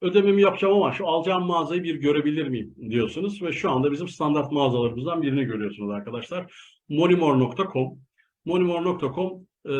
Ödememi yapacağım ama şu alacağım mağazayı bir görebilir miyim diyorsunuz ve şu anda bizim standart mağazalarımızdan birini görüyorsunuz arkadaşlar. monimor.com monimor.com e,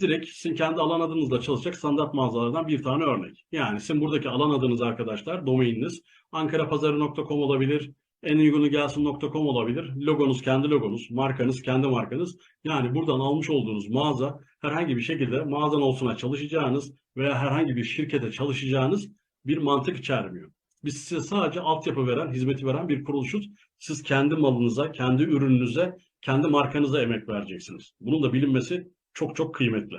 direkt sizin kendi alan adınızla çalışacak standart mağazalardan bir tane örnek. Yani sizin buradaki alan adınız arkadaşlar, domaininiz ankarapazarı.com olabilir, en uygunu gelsin.com olabilir. Logonuz kendi logonuz, markanız kendi markanız. Yani buradan almış olduğunuz mağaza herhangi bir şekilde mağazan olsuna çalışacağınız veya herhangi bir şirkete çalışacağınız bir mantık içermiyor. Biz size sadece altyapı veren, hizmeti veren bir kuruluşuz. Siz kendi malınıza, kendi ürününüze, kendi markanıza emek vereceksiniz. Bunun da bilinmesi çok çok kıymetli.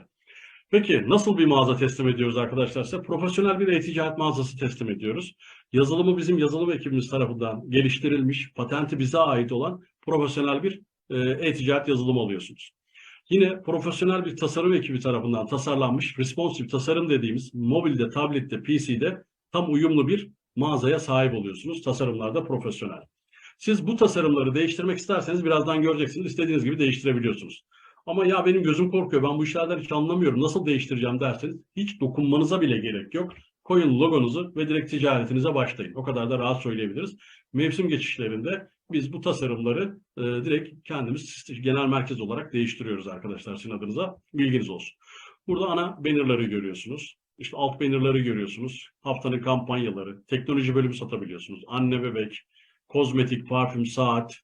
Peki nasıl bir mağaza teslim ediyoruz arkadaşlar size? Profesyonel bir e-ticaret mağazası teslim ediyoruz. Yazılımı bizim yazılım ekibimiz tarafından geliştirilmiş, patenti bize ait olan profesyonel bir e, e-ticaret yazılımı alıyorsunuz. Yine profesyonel bir tasarım ekibi tarafından tasarlanmış responsive tasarım dediğimiz mobilde, tablette, PC'de tam uyumlu bir mağazaya sahip oluyorsunuz. Tasarımlarda profesyonel. Siz bu tasarımları değiştirmek isterseniz birazdan göreceksiniz. İstediğiniz gibi değiştirebiliyorsunuz. Ama ya benim gözüm korkuyor ben bu işlerden hiç anlamıyorum nasıl değiştireceğim derseniz hiç dokunmanıza bile gerek yok. Koyun logonuzu ve direkt ticaretinize başlayın. O kadar da rahat söyleyebiliriz. Mevsim geçişlerinde biz bu tasarımları e, direkt kendimiz genel merkez olarak değiştiriyoruz arkadaşlar sizin adınıza. Bilginiz olsun. Burada ana bannerları görüyorsunuz. İşte alt bannerları görüyorsunuz. Haftanın kampanyaları, teknoloji bölümü satabiliyorsunuz. Anne bebek, kozmetik, parfüm, saat,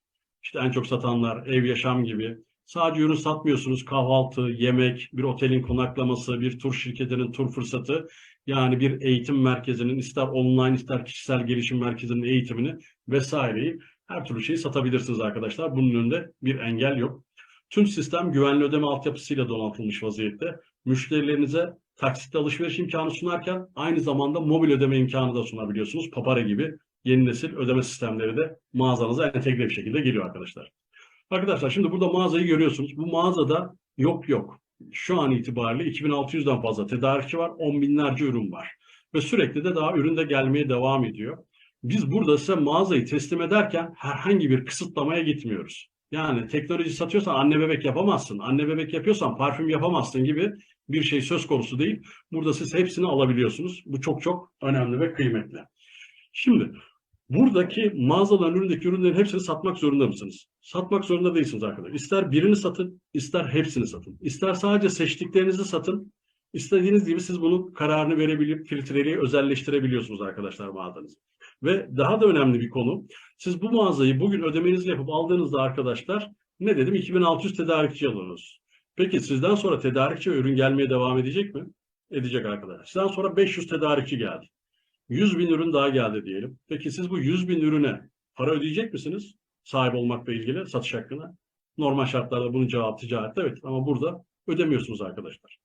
işte en çok satanlar, ev yaşam gibi. Sadece ürün satmıyorsunuz. Kahvaltı, yemek, bir otelin konaklaması, bir tur şirketinin tur fırsatı. Yani bir eğitim merkezinin ister online ister kişisel gelişim merkezinin eğitimini vesaireyi her türlü şeyi satabilirsiniz arkadaşlar. Bunun önünde bir engel yok. Tüm sistem güvenli ödeme altyapısıyla donatılmış vaziyette. Müşterilerinize taksitle alışveriş imkanı sunarken aynı zamanda mobil ödeme imkanı da sunabiliyorsunuz. Papara gibi yeni nesil ödeme sistemleri de mağazanıza entegre bir şekilde geliyor arkadaşlar. Arkadaşlar şimdi burada mağazayı görüyorsunuz. Bu mağazada yok yok. Şu an itibariyle 2600'den fazla tedarikçi var. 10 binlerce ürün var. Ve sürekli de daha ürün de gelmeye devam ediyor. Biz burada size mağazayı teslim ederken herhangi bir kısıtlamaya gitmiyoruz. Yani teknoloji satıyorsan anne bebek yapamazsın. Anne bebek yapıyorsan parfüm yapamazsın gibi bir şey söz konusu değil. Burada siz hepsini alabiliyorsunuz. Bu çok çok önemli ve kıymetli. Şimdi buradaki mağazaların üründeki ürünlerin hepsini satmak zorunda mısınız? Satmak zorunda değilsiniz arkadaşlar. İster birini satın, ister hepsini satın. İster sadece seçtiklerinizi satın, İstediğiniz gibi siz bunun kararını verebilip filtreliği özelleştirebiliyorsunuz arkadaşlar mağazanızı. Ve daha da önemli bir konu. Siz bu mağazayı bugün ödemenizi yapıp aldığınızda arkadaşlar ne dedim 2600 tedarikçi alıyorsunuz. Peki sizden sonra tedarikçi ürün gelmeye devam edecek mi? Edecek arkadaşlar. Sizden sonra 500 tedarikçi geldi. 100 bin ürün daha geldi diyelim. Peki siz bu 100 bin ürüne para ödeyecek misiniz? Sahip olmakla ilgili satış hakkına. Normal şartlarda bunun cevabı ticarette evet ama burada ödemiyorsunuz arkadaşlar.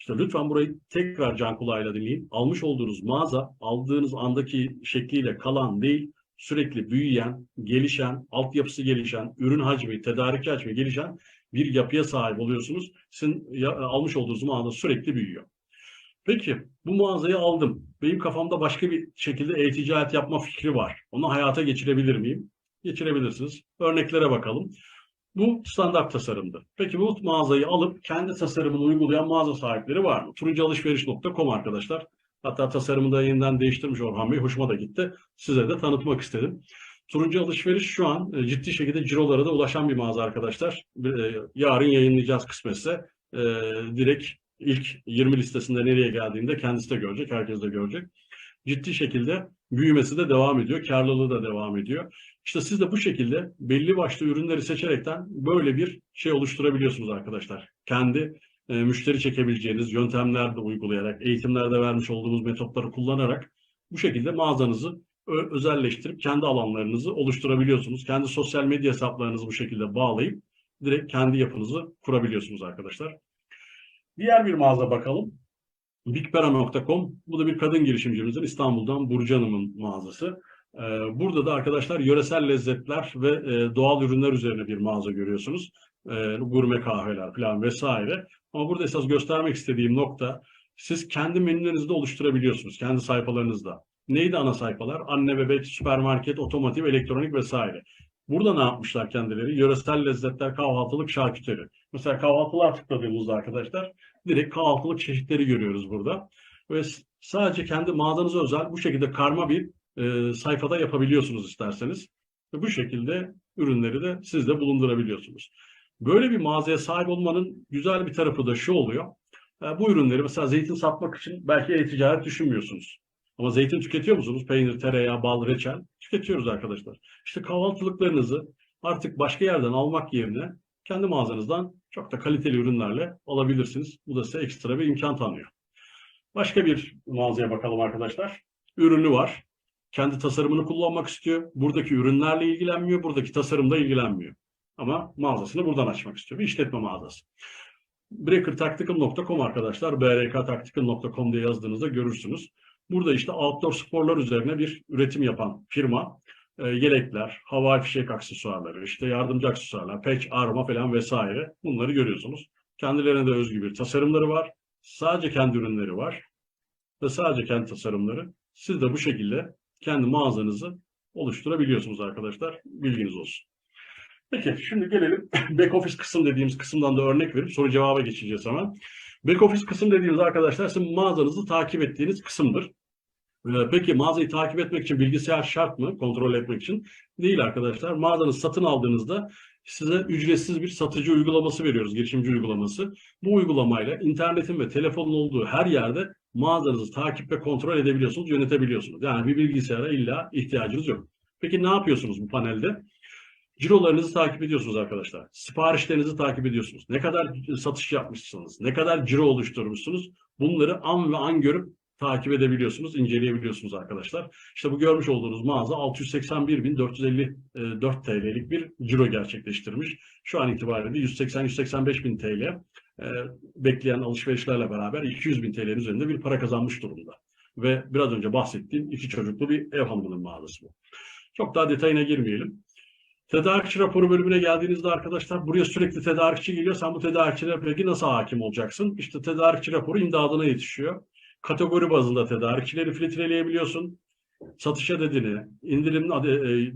İşte lütfen burayı tekrar can kulağıyla dinleyin. Almış olduğunuz mağaza aldığınız andaki şekliyle kalan değil, sürekli büyüyen, gelişen, altyapısı gelişen, ürün hacmi, tedarik hacmi gelişen bir yapıya sahip oluyorsunuz. Sizin ya, almış olduğunuz mağaza sürekli büyüyor. Peki bu mağazayı aldım. Benim kafamda başka bir şekilde e-ticaret yapma fikri var. Onu hayata geçirebilir miyim? Geçirebilirsiniz. Örneklere bakalım. Bu standart tasarımdı. Peki bu mağazayı alıp kendi tasarımını uygulayan mağaza sahipleri var mı? Turuncualışveriş.com arkadaşlar. Hatta tasarımını da yeniden değiştirmiş Orhan Bey. Hoşuma da gitti. Size de tanıtmak istedim. Turuncu Alışveriş şu an e, ciddi şekilde cirolara da ulaşan bir mağaza arkadaşlar. E, yarın yayınlayacağız kısmetse. E, direkt ilk 20 listesinde nereye geldiğinde kendisi de görecek, herkes de görecek. Ciddi şekilde büyümesi de devam ediyor, karlılığı da devam ediyor. İşte siz de bu şekilde belli başlı ürünleri seçerekten böyle bir şey oluşturabiliyorsunuz arkadaşlar. Kendi e, müşteri çekebileceğiniz yöntemler de uygulayarak, eğitimlerde vermiş olduğumuz metotları kullanarak bu şekilde mağazanızı özelleştirip kendi alanlarınızı oluşturabiliyorsunuz. Kendi sosyal medya hesaplarınızı bu şekilde bağlayıp direkt kendi yapınızı kurabiliyorsunuz arkadaşlar. Diğer bir mağaza bakalım. Bigpera.com. Bu da bir kadın girişimcimizin İstanbul'dan Burcu Hanım'ın mağazası. Ee, burada da arkadaşlar yöresel lezzetler ve e, doğal ürünler üzerine bir mağaza görüyorsunuz. Ee, gurme kahveler falan vesaire. Ama burada esas göstermek istediğim nokta siz kendi menülerinizi de oluşturabiliyorsunuz. Kendi sayfalarınızda. Neydi ana sayfalar? Anne, bebek, süpermarket, otomotiv, elektronik vesaire. Burada ne yapmışlar kendileri? Yöresel lezzetler, kahvaltılık, şarküteri. Mesela kahvaltılığa tıkladığımızda arkadaşlar direkt kahvaltılık çeşitleri görüyoruz burada. ve sadece kendi mağazanıza özel bu şekilde karma bir e, sayfada yapabiliyorsunuz isterseniz. Ve bu şekilde ürünleri de siz de bulundurabiliyorsunuz. Böyle bir mağazaya sahip olmanın güzel bir tarafı da şu oluyor. E, bu ürünleri mesela zeytin satmak için belki e-ticaret düşünmüyorsunuz. Ama zeytin tüketiyor musunuz? Peynir, tereyağı, bal, reçel tüketiyoruz arkadaşlar. İşte kahvaltılıklarınızı artık başka yerden almak yerine kendi mağazanızdan çok da kaliteli ürünlerle alabilirsiniz. Bu da size ekstra bir imkan tanıyor. Başka bir mağazaya bakalım arkadaşlar. Ürünü var. Kendi tasarımını kullanmak istiyor. Buradaki ürünlerle ilgilenmiyor. Buradaki tasarımda ilgilenmiyor. Ama mağazasını buradan açmak istiyor. Bir işletme mağazası. Breakertactical.com arkadaşlar. brktactical.com diye yazdığınızda görürsünüz. Burada işte outdoor sporlar üzerine bir üretim yapan firma. E, yelekler, havai fişek aksesuarları, işte yardımcı aksesuarlar, patch, arma falan vesaire. Bunları görüyorsunuz. Kendilerine de özgü bir tasarımları var. Sadece kendi ürünleri var. Ve sadece kendi tasarımları. Siz de bu şekilde kendi mağazanızı oluşturabiliyorsunuz arkadaşlar. Bilginiz olsun. Peki şimdi gelelim back office kısım dediğimiz kısımdan da örnek verip soru cevaba geçeceğiz hemen. Back office kısım dediğimiz arkadaşlar sizin mağazanızı takip ettiğiniz kısımdır. Ee, Peki mağazayı takip etmek için bilgisayar şart mı? Kontrol etmek için. Değil arkadaşlar. Mağazanızı satın aldığınızda size ücretsiz bir satıcı uygulaması veriyoruz. Girişimci uygulaması. Bu uygulamayla internetin ve telefonun olduğu her yerde mağazanızı takip ve kontrol edebiliyorsunuz, yönetebiliyorsunuz. Yani bir bilgisayara illa ihtiyacınız yok. Peki ne yapıyorsunuz bu panelde? Cirolarınızı takip ediyorsunuz arkadaşlar. Siparişlerinizi takip ediyorsunuz. Ne kadar satış yapmışsınız, ne kadar ciro oluşturmuşsunuz bunları an ve an görüp takip edebiliyorsunuz, inceleyebiliyorsunuz arkadaşlar. İşte bu görmüş olduğunuz mağaza 681.454 TL'lik bir ciro gerçekleştirmiş. Şu an itibariyle 180-185 bin TL e, bekleyen alışverişlerle beraber 200 bin TL'nin üzerinde bir para kazanmış durumda. Ve biraz önce bahsettiğim iki çocuklu bir ev hanımının mağazası bu. Çok daha detayına girmeyelim. Tedarikçi raporu bölümüne geldiğinizde arkadaşlar buraya sürekli tedarikçi geliyor. Sen bu tedarikçilere peki nasıl hakim olacaksın? İşte tedarikçi raporu imdadına yetişiyor. Kategori bazında tedarikçileri filtreleyebiliyorsun. Satışa dediğini, indirim adı- e,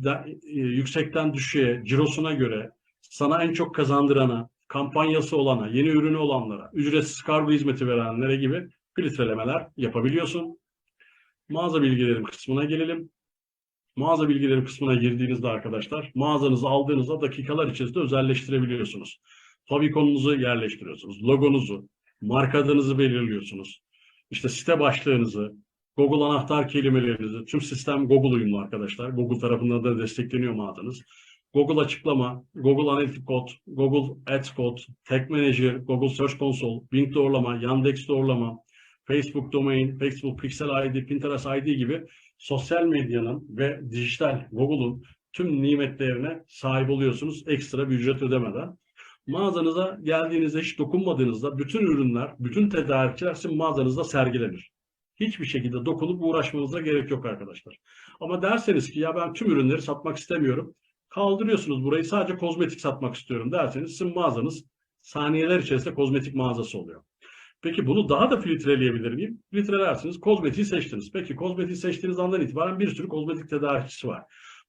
e, yüksekten düşüğe, cirosuna göre sana en çok kazandırana, kampanyası olana, yeni ürünü olanlara, ücretsiz kargo hizmeti verenlere gibi filtrelemeler yapabiliyorsun. Mağaza bilgilerim kısmına gelelim. Mağaza bilgileri kısmına girdiğinizde arkadaşlar mağazanızı aldığınızda dakikalar içerisinde özelleştirebiliyorsunuz. Favikonunuzu yerleştiriyorsunuz. Logonuzu, marka adınızı belirliyorsunuz. İşte site başlığınızı, Google anahtar kelimelerinizi, tüm sistem Google uyumlu arkadaşlar. Google tarafından da destekleniyor mağazanız. Google açıklama, Google Analytics Code, Google Ads Code, Tag Manager, Google Search Console, Bing doğrulama, Yandex doğrulama, Facebook Domain, Facebook Pixel ID, Pinterest ID gibi sosyal medyanın ve dijital Google'un tüm nimetlerine sahip oluyorsunuz ekstra bir ücret ödemeden. Mağazanıza geldiğinizde hiç dokunmadığınızda bütün ürünler, bütün tedarikçiler sizin mağazanızda sergilenir. Hiçbir şekilde dokunup uğraşmanıza gerek yok arkadaşlar. Ama derseniz ki ya ben tüm ürünleri satmak istemiyorum. Kaldırıyorsunuz burayı sadece kozmetik satmak istiyorum derseniz sizin mağazanız saniyeler içerisinde kozmetik mağazası oluyor. Peki bunu daha da filtreleyebilir miyim? Filtrelersiniz. Kozmetiği seçtiniz. Peki kozmetiği seçtiğiniz andan itibaren bir sürü kozmetik tedarikçisi var.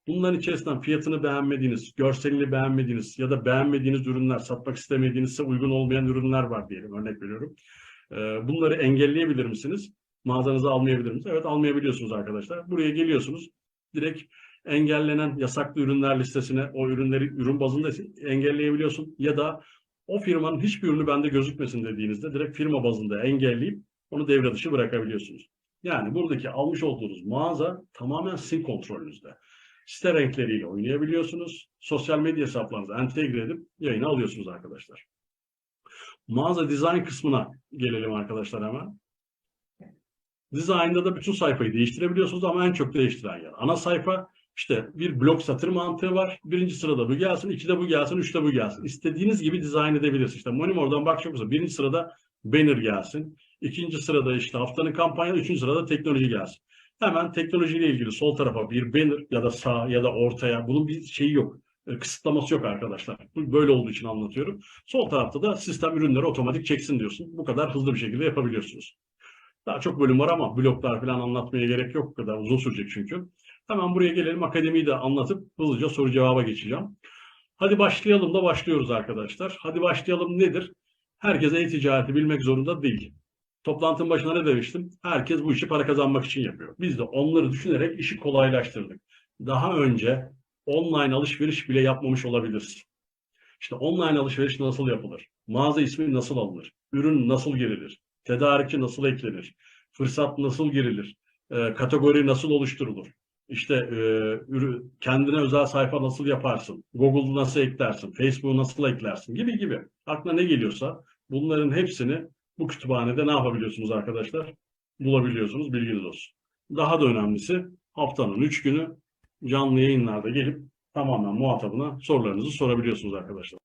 Bunların içerisinden fiyatını beğenmediğiniz, görselini beğenmediğiniz ya da beğenmediğiniz ürünler, satmak istemediğiniz size uygun olmayan ürünler var diyelim. Örnek veriyorum. Ee, Bunları engelleyebilir misiniz? Mağazanıza almayabilir misiniz? Evet almayabiliyorsunuz arkadaşlar. Buraya geliyorsunuz. Direkt engellenen yasaklı ürünler listesine o ürünleri ürün bazında engelleyebiliyorsun. Ya da o firmanın hiçbir ürünü bende gözükmesin dediğinizde direkt firma bazında engelleyip onu devre dışı bırakabiliyorsunuz. Yani buradaki almış olduğunuz mağaza tamamen sizin kontrolünüzde. Site renkleriyle oynayabiliyorsunuz. Sosyal medya hesaplarınızı entegre edip yayına alıyorsunuz arkadaşlar. Mağaza dizayn kısmına gelelim arkadaşlar hemen. Design'da da bütün sayfayı değiştirebiliyorsunuz ama en çok değiştiren yer. Ana sayfa işte bir blok satır mantığı var. Birinci sırada bu gelsin, ikide bu gelsin, üçte bu gelsin. İstediğiniz gibi dizayn edebilirsiniz. İşte Monimor'dan bakacak olursa birinci sırada banner gelsin. ikinci sırada işte haftanın kampanya, üçüncü sırada teknoloji gelsin. Hemen teknolojiyle ilgili sol tarafa bir banner ya da sağ ya da ortaya bunun bir şeyi yok. E, Kısıtlaması yok arkadaşlar. Böyle olduğu için anlatıyorum. Sol tarafta da sistem ürünleri otomatik çeksin diyorsun. Bu kadar hızlı bir şekilde yapabiliyorsunuz. Daha çok bölüm var ama bloklar falan anlatmaya gerek yok. Bu kadar uzun sürecek çünkü. Hemen buraya gelelim. Akademiyi de anlatıp hızlıca soru cevaba geçeceğim. Hadi başlayalım da başlıyoruz arkadaşlar. Hadi başlayalım nedir? Herkes e-ticareti bilmek zorunda değil. Toplantının başına ne demiştim? Herkes bu işi para kazanmak için yapıyor. Biz de onları düşünerek işi kolaylaştırdık. Daha önce online alışveriş bile yapmamış olabilirsin. İşte online alışveriş nasıl yapılır? Mağaza ismi nasıl alınır? Ürün nasıl girilir? Tedarikçi nasıl eklenir? Fırsat nasıl girilir? Ee, kategori nasıl oluşturulur? İşte e, kendine özel sayfa nasıl yaparsın? Google'u nasıl eklersin? Facebook'u nasıl eklersin? Gibi gibi. Aklına ne geliyorsa bunların hepsini bu kütüphanede ne yapabiliyorsunuz arkadaşlar? Bulabiliyorsunuz. Bilginiz olsun. Daha da önemlisi haftanın 3 günü canlı yayınlarda gelip tamamen muhatabına sorularınızı sorabiliyorsunuz arkadaşlar.